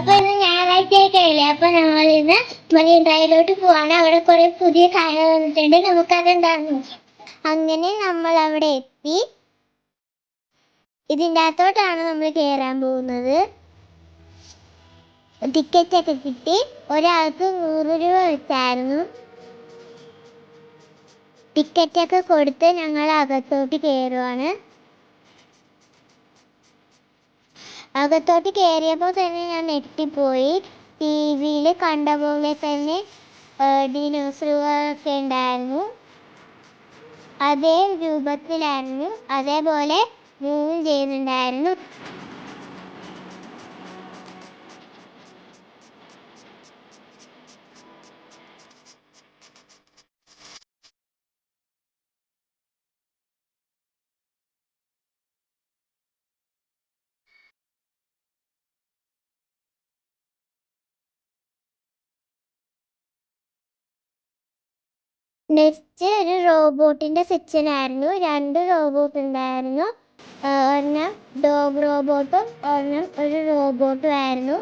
അപ്പൊ ഇന്ന് ഞായറാഴ്ചയൊക്കെ അല്ലേ അപ്പൊ നമ്മൾ ഇന്ന് മറീൻ ഡ്രൈവിലോട്ട് പോവാണ്. അവിടെ കുറെ പുതിയ കാര്യങ്ങൾ വന്നിട്ടുണ്ട്. നമുക്ക് അതെന്താന്ന് അങ്ങനെ നമ്മൾ അവിടെ എത്തി. ഇതിന്റെ അകത്തോട്ടാണ് നമ്മൾ കയറാൻ പോകുന്നത്. ടിക്കറ്റ് ഒക്കെ കിട്ടി. ഒരാൾക്ക് നൂറ് രൂപ വെച്ചായിരുന്നു. ടിക്കറ്റൊക്കെ കൊടുത്ത് ഞങ്ങൾ അകത്തോട്ട് കയറുവാണ് അകത്തോട്ട് കയറിയപ്പോൾ തന്നെ ഞാൻ ഞെട്ടിപ്പോയി. ടി വിയിൽ കണ്ട പോലെ തന്നെ ഡിനോസറുകളൊക്കെ ഉണ്ടായിരുന്നു. അതേ രൂപത്തിലായിരുന്നു. അതേപോലെ മൂവ് ചെയ്യുന്നുണ്ടായിരുന്നു നെക്സ്റ്റ് ഒരു റോബോട്ടിന്റെ സെക്ഷൻ ആയിരുന്നു രണ്ട് റോബോട്ട് ഉണ്ടായിരുന്നു. ഒരെണ്ണം ഡോഗ് റോബോട്ടും ഒരെണ്ണം ഒരു റോബോട്ടും ആയിരുന്നു.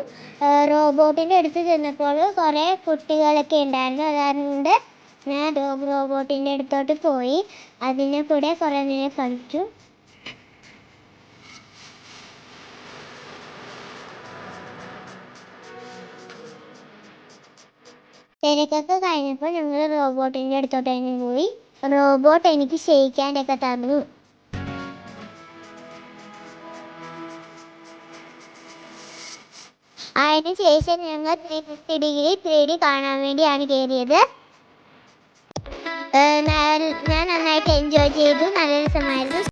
റോബോട്ടിന്റെ അടുത്ത് ചെന്നപ്പോൾ കുറേ കുട്ടികളൊക്കെ ഉണ്ടായിരുന്നു. അതുകൊണ്ട് ഞാൻ ഡോഗ് റോബോട്ടിന്റെ അടുത്തോട്ട് പോയി. അതിനെ കൂടെ കുറേ നേരം കളിച്ചു. തിരക്കൊക്കെ കഴിഞ്ഞപ്പോൾ ഞങ്ങൾ റോബോട്ടിന്റെ അടുത്തോട്ട് തന്നെ പോയി. റോബോട്ട് എനിക്ക് ക്ഷയിക്കാനൊക്കെ തന്നു. അതിന് ശേഷം ഞങ്ങൾ three fifty degree three D കാണാൻ വേണ്ടിയാണ് കയറിയത്. ഞാൻ നന്നായിട്ട് എൻജോയ് ചെയ്തു. നല്ല രസമായിരുന്നു.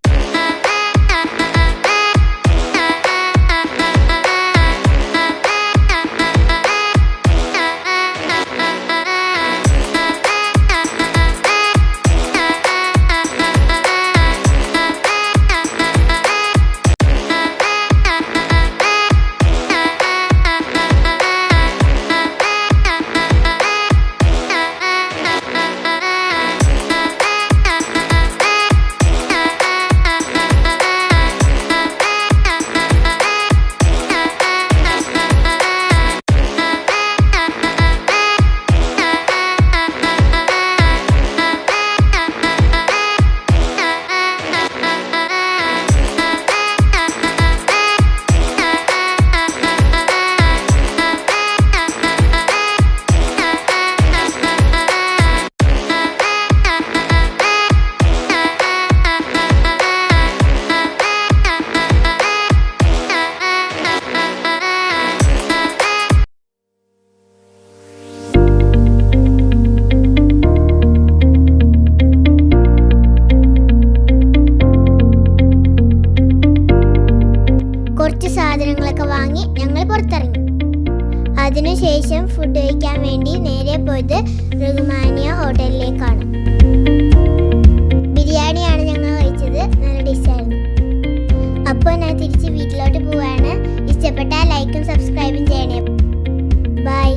സാധനങ്ങളൊക്കെ വാങ്ങി ഞങ്ങൾ പുറത്തിറങ്ങി. അതിനുശേഷം ഫുഡ് കഴിക്കാൻ വേണ്ടി നേരെ പോയത് റഹ്മാനിയ ഹോട്ടലിലേക്കാണ്. ബിരിയാണിയാണ് ഞങ്ങൾ കഴിച്ചത്. നല്ല ഡിഷായിരുന്നു അപ്പോൾ ഞാൻ തിരിച്ച് വീട്ടിലോട്ട് പോവാണ്. ഇഷ്ടപ്പെട്ടാൽ ലൈക്കും സബ്സ്ക്രൈബും ചെയ്യണേ. ബൈ